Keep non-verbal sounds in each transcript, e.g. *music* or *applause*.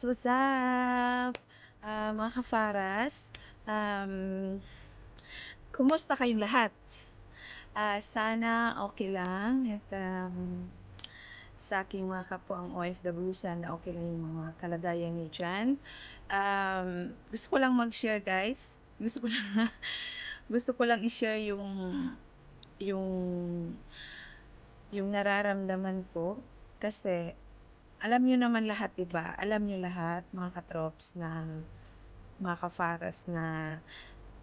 What's what's up? Ah, mga kafaras, um, kumusta kayong lahat? Ah, sana okay lang at um, sa aking mga kapwa ang OFW, sana okay lang yung mga kalagayan niyo dyan. Um, gusto ko lang mag-share guys. Gusto ko lang, *laughs* gusto ko lang i-share yung yung yung nararamdaman ko kasi alam niyo naman lahat, 'di ba? Alam niyo lahat, mga katrops na mga kafaras na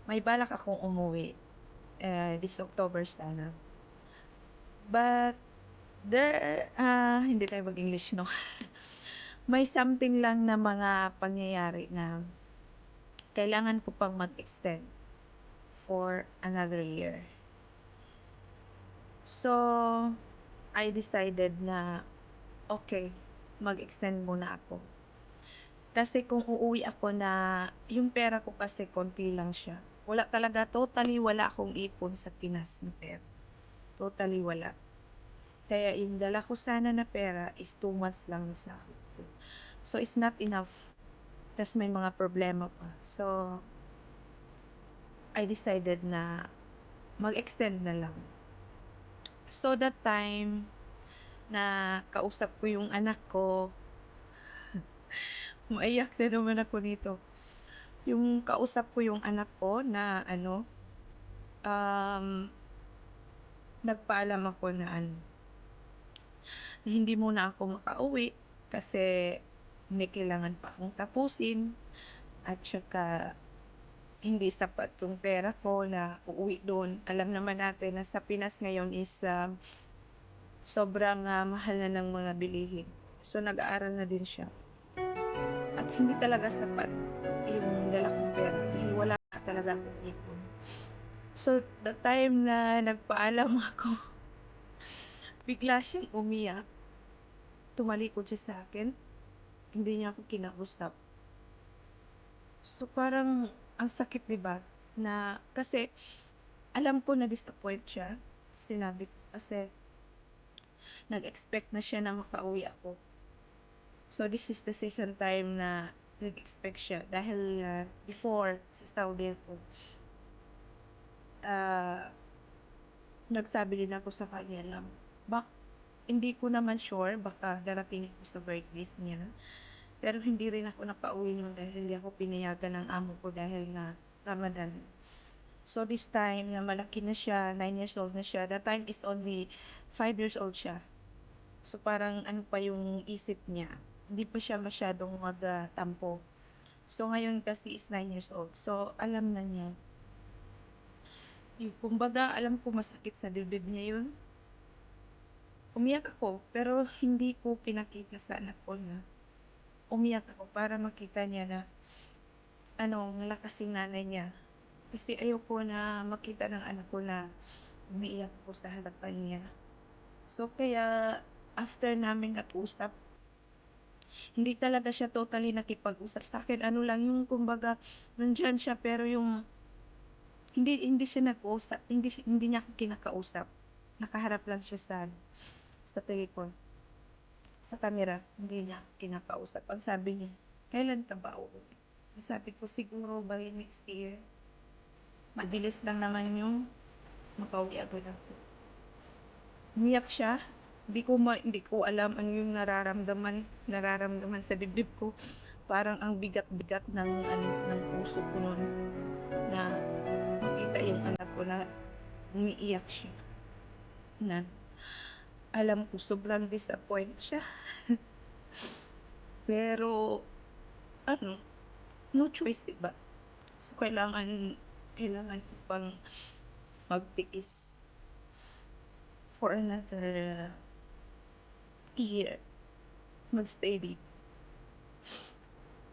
may balak akong umuwi eh, this October sana. But there, ah, hindi tayo mag-English, no? *laughs* may something lang na mga pangyayari na kailangan ko pang mag-extend for another year. So, I decided na okay, mag-extend muna ako. Kasi kung uuwi ako na yung pera ko kasi konti lang siya. Wala talaga, totally wala akong ipon sa Pinas na pera. Totally wala. Kaya yung dala ko sana na pera is 2 months lang sa sahod ko. So, it's not enough. Tapos may mga problema pa. So, I decided na mag-extend na lang. So, that time, na kausap ko yung anak ko, *laughs* maiyak na naman ako nito. Yung kausap ko yung anak ko na ano, um, nagpaalam ako na ano, na hindi muna ako makauwi kasi may kailangan pa akong tapusin at saka hindi sapat yung pera ko na uuwi doon. Alam naman natin na sa Pinas ngayon is uh, sobrang uh, mahal na ng mga bilihin. So nag-aaral na din siya. At hindi talaga sapat yung dala kong pera dahil wala talaga akong ipon. So the time na nagpaalam *laughs* ako, bigla siyang umiyak. Tumalikod siya sa akin. Hindi niya ako kinausap. So parang ang sakit 'di ba? Na kasi alam ko na disappoint siya. Sinabi kasi nag-expect na siya na makauwi ako. So this is the second time na nag-expect siya dahil uh, before sa Saudi ako. Uh, nagsabi din ako sa kanya na bak hindi ko naman sure baka darating ako sa birthdays niya. Pero hindi rin ako nakauwi nun dahil hindi ako pinayagan ng amo ko dahil nga Ramadan so this time na malaki na siya 9 years old na siya that time is only 5 years old siya so parang ano pa yung isip niya hindi pa siya masyadong magtampo. So, ngayon kasi is 9 years old. So, alam na niya. Yung, kumbaga, alam ko masakit sa dibdib niya yun. Umiyak ako, pero hindi ko pinakita sa anak ko na umiyak ako para makita niya na ano, malakas yung nanay niya. Kasi ayoko na makita ng anak ko na umiiyak ako sa harapan niya. So, kaya after namin nag-usap, hindi talaga siya totally nakipag-usap sa akin. Ano lang yung kumbaga nandiyan siya pero yung hindi hindi siya nag-usap, hindi hindi niya kinakausap. Nakaharap lang siya sa sa telephone. Sa camera, hindi niya kinakausap. Ang sabi niya, kailan ka ba uuwi? Sabi ko, siguro by next year. Mabilis lang naman yung makauwi agad ako. Umiyak siya, hindi ko ma, hindi ko alam ano yung nararamdaman nararamdaman sa dibdib ko. Parang ang bigat-bigat ng ano, ng puso ko noon na makita yung anak ko na umiiyak siya. Na alam ko sobrang disappoint siya. *laughs* Pero ano no choice diba? So kailangan kailangan ko pang magtiis for another year magstay dito.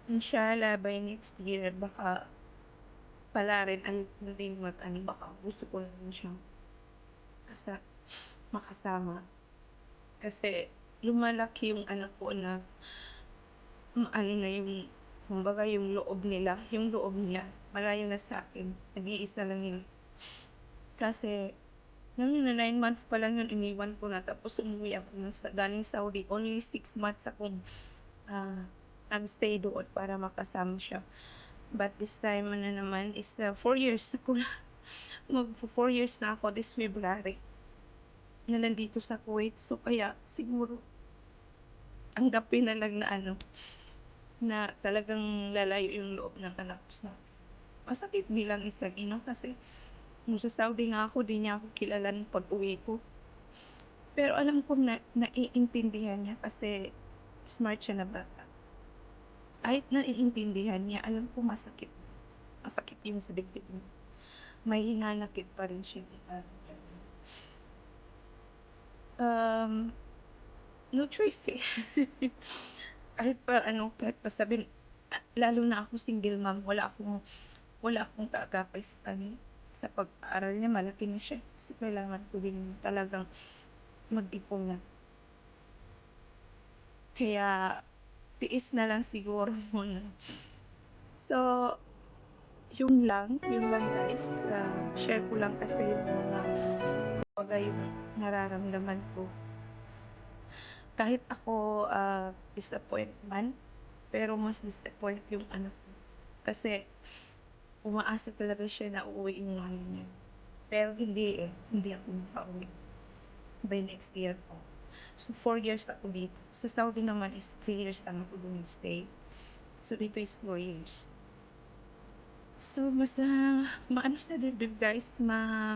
Inshallah, by next year, baka pala rin ang din mag ano, baka gusto ko rin siyang kasa, makasama. Kasi lumalaki yung anak ko na ano na yung kumbaga yung loob nila, yung loob niya, malayo na sa akin. Nag-iisa lang yun. Kasi Nung na 9 months pa lang yun, iniwan ko na. Tapos umuwi ako ng, galing Saudi. Only 6 months akong uh, nag-stay doon para makasama siya. But this time, ano naman, is 4 years na ko *laughs* na. Mag 4 years na ako this February na nandito sa Kuwait. So, kaya siguro tanggapin na lang na ano, na talagang lalayo yung loob ng anak sa. Masakit bilang isang ina kasi nung sa Saudi nga ako, di niya ako kilala pag-uwi ko. Pero alam ko na naiintindihan niya kasi smart siya na bata. Kahit naiintindihan niya, alam ko masakit. Masakit yung sa dibdib niya. May hinanakit pa rin siya. Um, no choice eh. *laughs* kahit pa ano, kahit pa sabihin, lalo na ako single mom, wala akong, wala akong kaagapay sa kanya. Sa pag-aaral niya, malaki na siya. So, kailangan ko din talagang mag-ipon na. Kaya, tiis na lang siguro *laughs* muna. So, yun lang, yun lang guys. Uh, share ko lang kasi yung mga bagay yung nararamdaman ko. Kahit ako uh, disappoint man, pero mas disappoint yung anak ko. Kasi, umaasa talaga siya na uuwi yung nanay niya. Pero hindi eh, hindi ako makauwi. By next year po. So, four years ako dito. Sa Saudi naman is three years lang ako dun stay. So, dito is four years. So, mas, uh, maano sa dibdib guys, ma,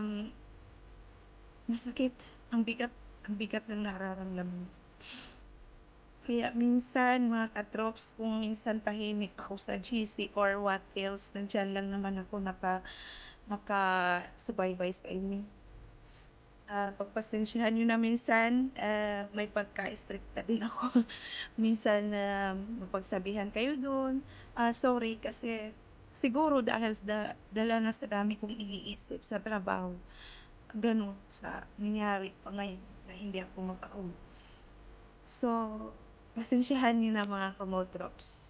masakit. Ang bigat, ang bigat ng nararamdaman. Kaya minsan, mga katrops, kung minsan tahimik ako sa GC or what else, nandyan lang naman ako naka, naka-subaybay sa inyo. Uh, pagpasensyahan nyo na minsan, uh, may pagka-stricta din ako. *laughs* minsan, uh, mapagsabihan kayo doon. Uh, sorry, kasi siguro dahil da, dala na sa dami kong iniisip sa trabaho. Ganun sa nangyari pa ngayon na hindi ako makauwi. So, pasensyahan nyo na mga kamotrops.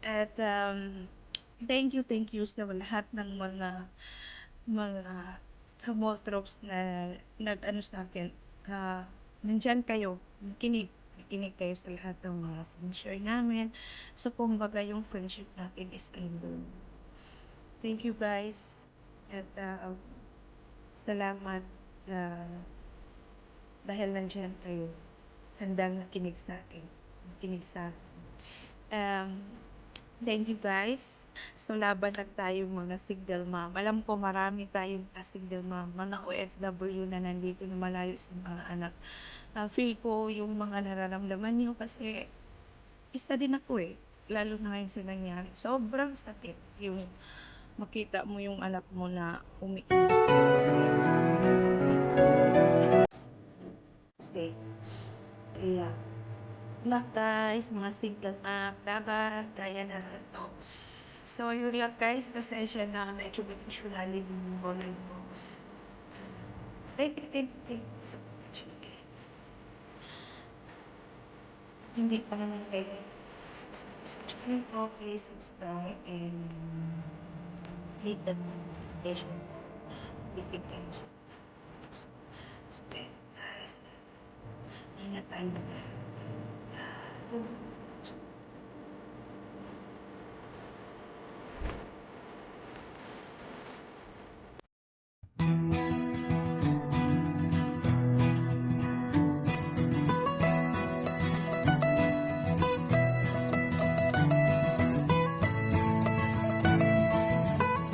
At um, thank you, thank you sa lahat ng mga mga kamotrops na nag-ano sa akin. Uh, nandyan kayo, nakinig, nakinig kayo sa lahat ng mga sinishare namin. So, kumbaga yung friendship natin is ano. Thank you guys. At uh, salamat uh, dahil nandyan kayo. Handang nakinig sa akin. Nakinig sa. Um, thank you guys. So, laban lang tayo mga single mom. Alam ko marami tayong single mom, mga OFW na nandito na malayo sa mga anak. Uh, feel ko yung mga nararamdaman nyo kasi isa din ako eh. Lalo na ngayon sa nangyari. Sobrang sakit yung makita mo yung anak mo na umiiyak. Stay. Kaya, Luck guys, mga single mom, laban, kaya na ito. So, yun lang guys, pasensya na medyo emotionally yung bolan ko. Thank you, thank you, thank you. Hindi pa naman kayo subscribe please subscribe and click the notification big times. So, guys, ingat tayo. Uh,